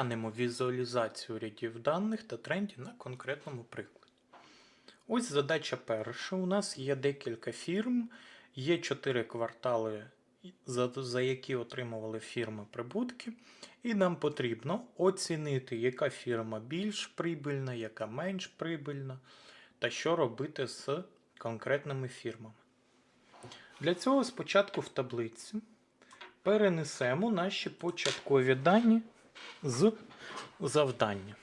Розглянемо візуалізацію рядів даних та трендів на конкретному прикладі. Ось задача перша. У нас є декілька фірм, є 4 квартали, за, які отримували фірми прибутки, і нам потрібно оцінити, яка фірма більш прибильна, яка менш прибильна, та що робити з конкретними фірмами. Для цього спочатку в таблицю перенесемо наші початкові дані з завдання.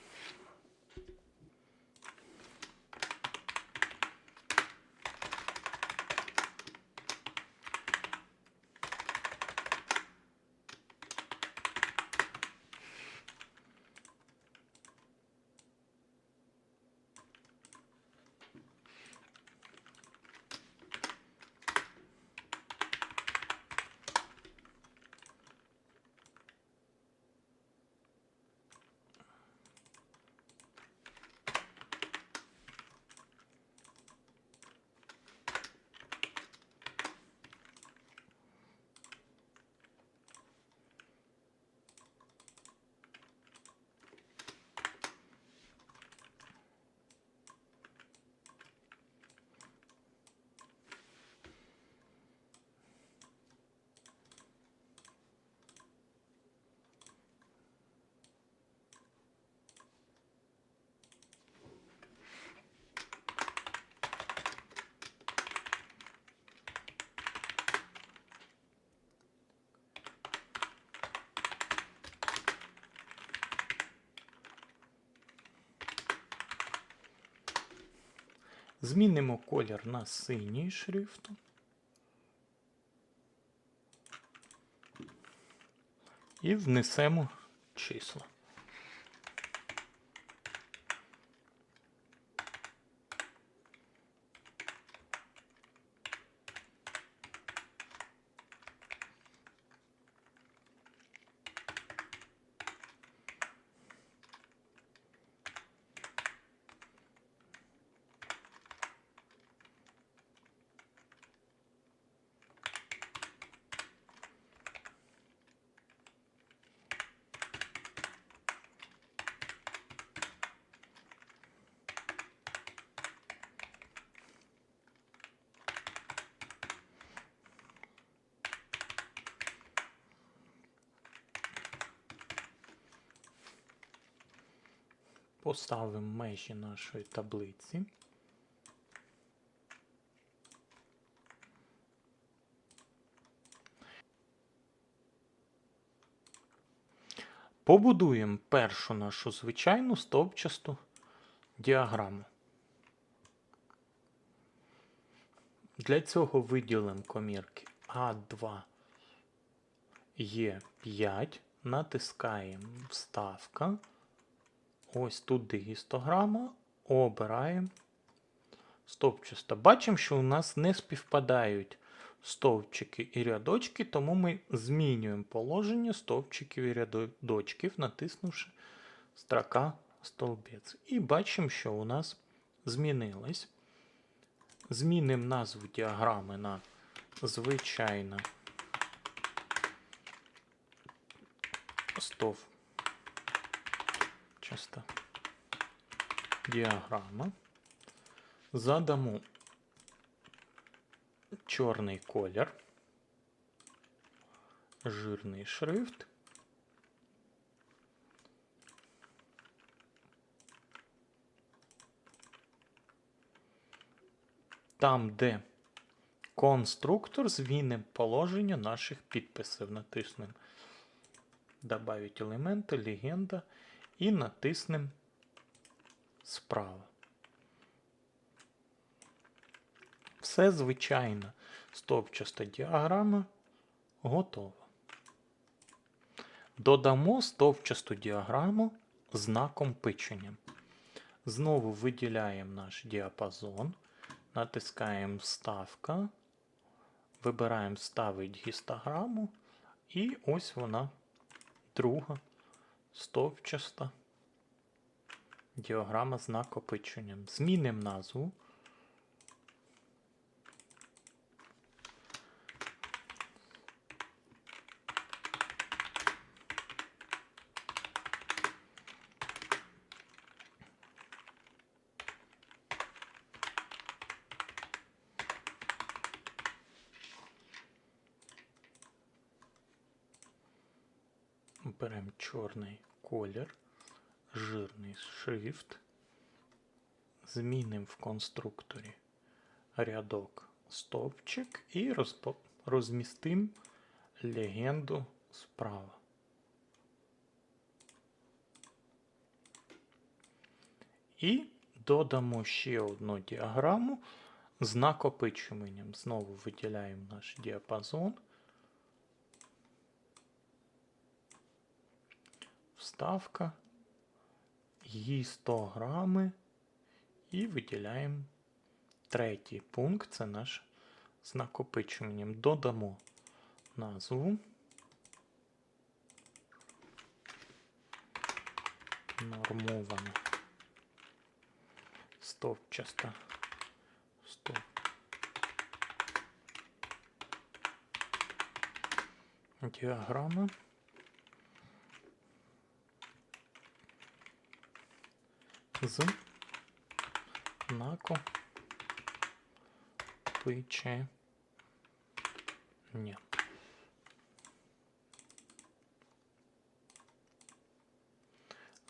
Змінимо колір на синій шрифту. І внесемо числа. Поставимо межі нашої таблиці. Побудуємо першу нашу звичайну стовпчасту діаграму. Для цього виділимо комірки А2 Е5, натискаємо Вставка. Ось туди гістограма, обираємо стовпчасто. Бачимо, що у нас не співпадають стовпчики і рядочки, тому ми змінюємо положення стовпчиків і рядочків, натиснувши строка стовбець. І бачимо, що у нас змінилось. Змінимо назву діаграми на звичайна стов часто діаграма. Задамо чорний колір, жирний шрифт. Там, де конструктор змінимо положення наших підписів. Натиснемо Добавить елементи, легенда і натиснемо справа. Все звичайно стовпчаста діаграма готова. Додамо стовпчасту діаграму знаком пичення. Знову виділяємо наш діапазон, натискаємо Вставка, вибираємо Ставить гістограму, і ось вона друга стовпчаста діаграма з накопиченням. Змінимо назву. Беремо чорний колір, жирний шрифт, змінимо в конструкторі рядок стовпчик і розмістимо легенду справа. І додамо ще одну діаграму з накопичуванням. Знову виділяємо наш діапазон. Вставка. Її 100 грами. І виділяємо третій пункт. Це наш з накопичуванням. Додамо назву. Нормована. Стовпчаста. Стоп. Діаграма. З накопиченням.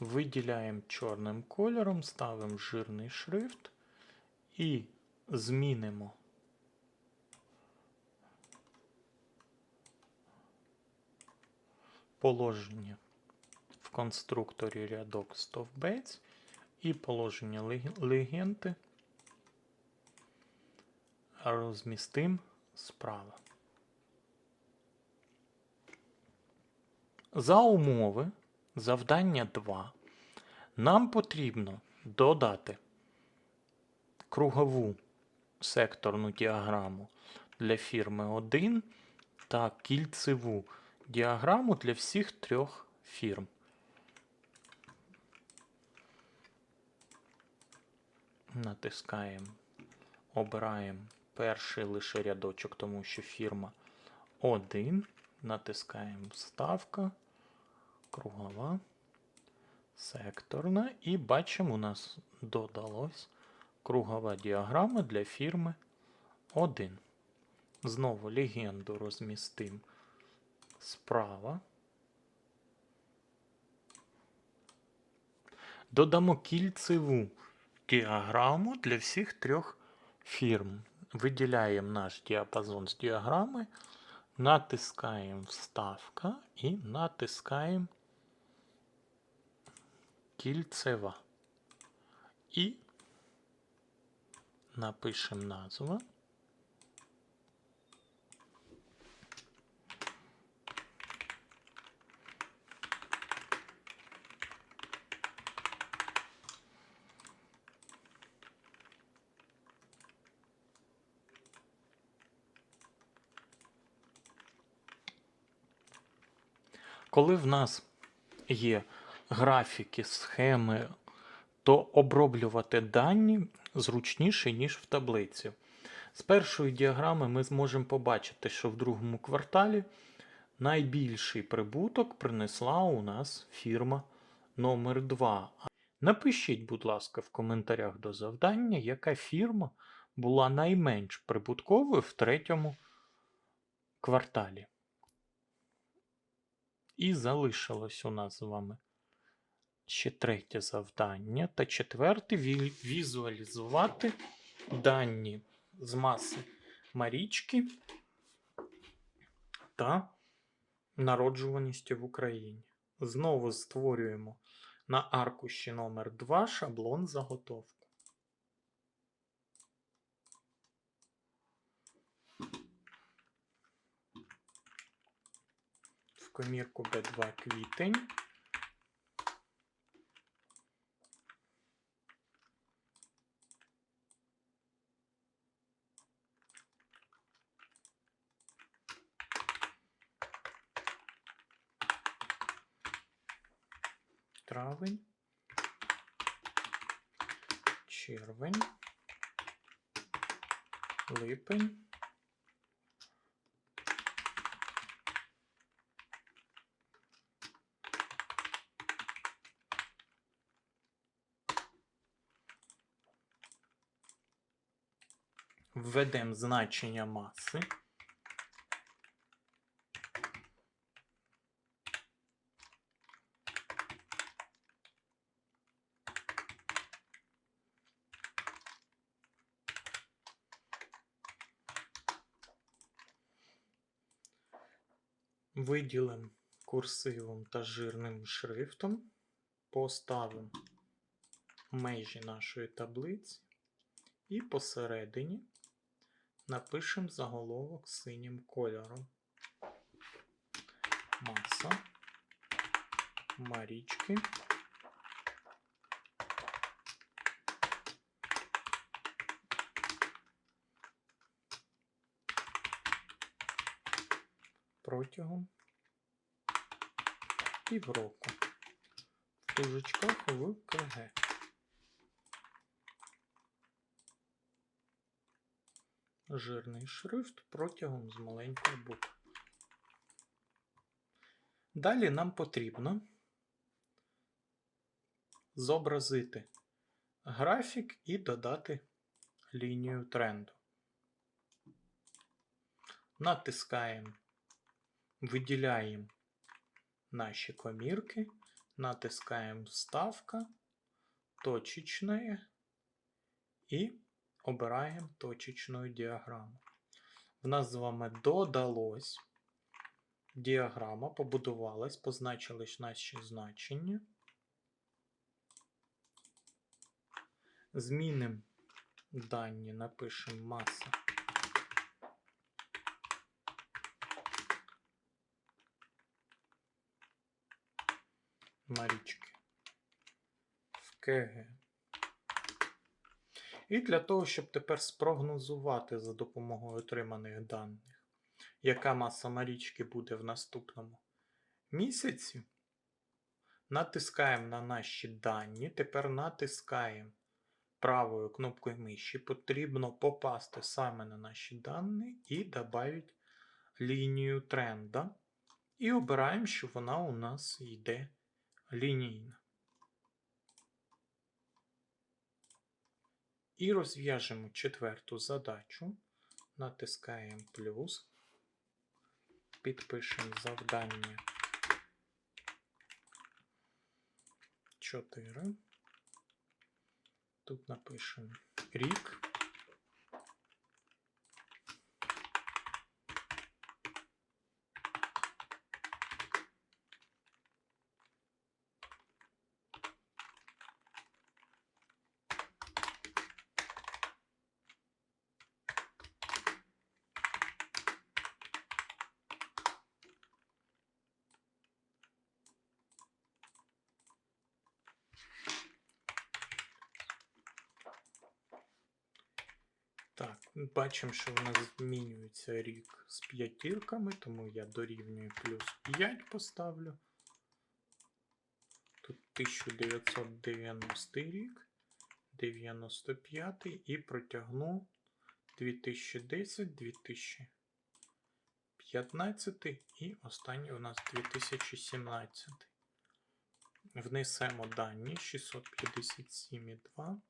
Виділяємо чорним кольором, ставимо жирний шрифт і змінимо положення в конструкторі рядок стовбець і положення лег- легенди розмістимо справа. За умови завдання 2 нам потрібно додати кругову секторну діаграму для фірми 1 та кільцеву діаграму для всіх трьох фірм. Натискаємо, обираємо перший лише рядочок, тому що фірма 1. Натискаємо Вставка, кругова, секторна. І бачимо, у нас додалось кругова діаграма для фірми 1. Знову легенду розмістимо справа. Додамо кільцеву діаграму для всіх трьох фірм. Виділяємо наш діапазон з діаграми, натискаємо Вставка і натискаємо кільцева. І напишемо назву. Коли в нас є графіки, схеми, то оброблювати дані зручніше, ніж в таблиці. З першої діаграми ми зможемо побачити, що в другому кварталі найбільший прибуток принесла у нас фірма номер 2 Напишіть, будь ласка, в коментарях до завдання, яка фірма була найменш прибутковою в третьому кварталі. І залишилось у нас з вами ще третє завдання. Та четверте візуалізувати дані з маси Марічки та народжуваності в Україні. Знову створюємо на аркуші номер 2 шаблон заготовку. Комірку B2 квітень. Травень. Червень. Липень. Введемо значення маси. Виділимо курсивом та жирним шрифтом, поставимо межі нашої таблиці і посередині напишемо заголовок синім кольором. Маса Марічки. Протягом півроку в тужечках в КГ. Жирний шрифт протягом з маленької букви. Далі нам потрібно зобразити графік і додати лінію тренду. Натискаємо, виділяємо наші комірки, натискаємо Вставка, точечне і обираємо точечну діаграму. В нас з вами додалось діаграма, побудувалась, позначились наші значення. Змінимо дані, напишемо маса. Марічки в КГ. І для того, щоб тепер спрогнозувати за допомогою отриманих даних, яка маса Марічки буде в наступному місяці, натискаємо на наші дані. Тепер натискаємо правою кнопкою миші. Потрібно попасти саме на наші дані і додати лінію тренда. І обираємо, що вона у нас йде лінійна. І розв'яжемо четверту задачу. Натискаємо плюс. Підпишемо завдання 4. Тут напишемо рік. Бачимо, що в нас змінюється рік з п'ятірками, тому я дорівнюю плюс 5 поставлю. Тут 1990 рік, 95 і протягну 2010, 2015 і останній у нас 2017. Внесемо дані 657,2.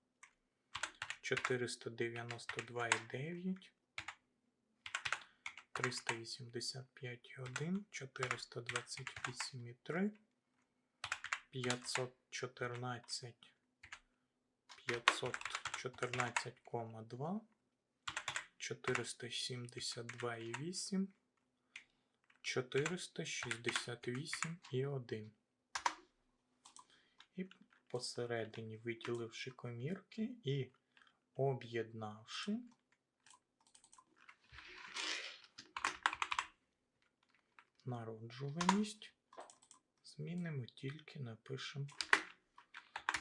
492,9, 385,1, 428,3, 514, 514,2, 472,8, 468,1. І посередині виділивши комірки і об'єднавши народжуваність, змінимо тільки напишемо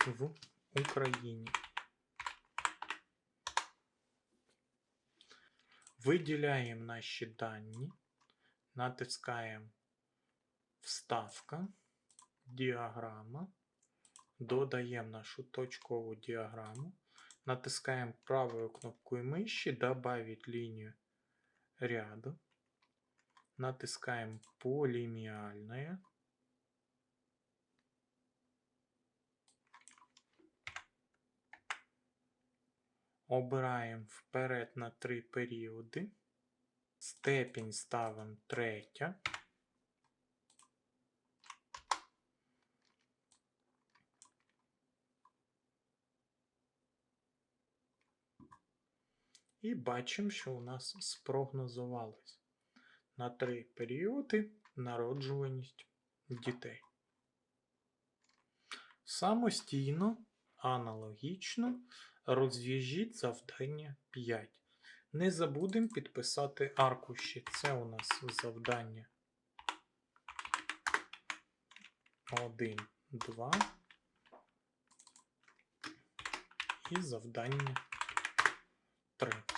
в Україні. Виділяємо наші дані, натискаємо Вставка, діаграма, додаємо нашу точкову діаграму. Натискаем правую кнопку мыши «Добавить линию ряда». Натискаем «Полимиальная». Обираємо вперед на три періоди. Степінь ставимо третя. І бачимо, що у нас спрогнозувалось на три періоди народжуваність дітей. Самостійно, аналогічно розв'яжіть завдання 5. Не забудемо підписати аркуші. Це у нас завдання 1, 2 і завдання 3.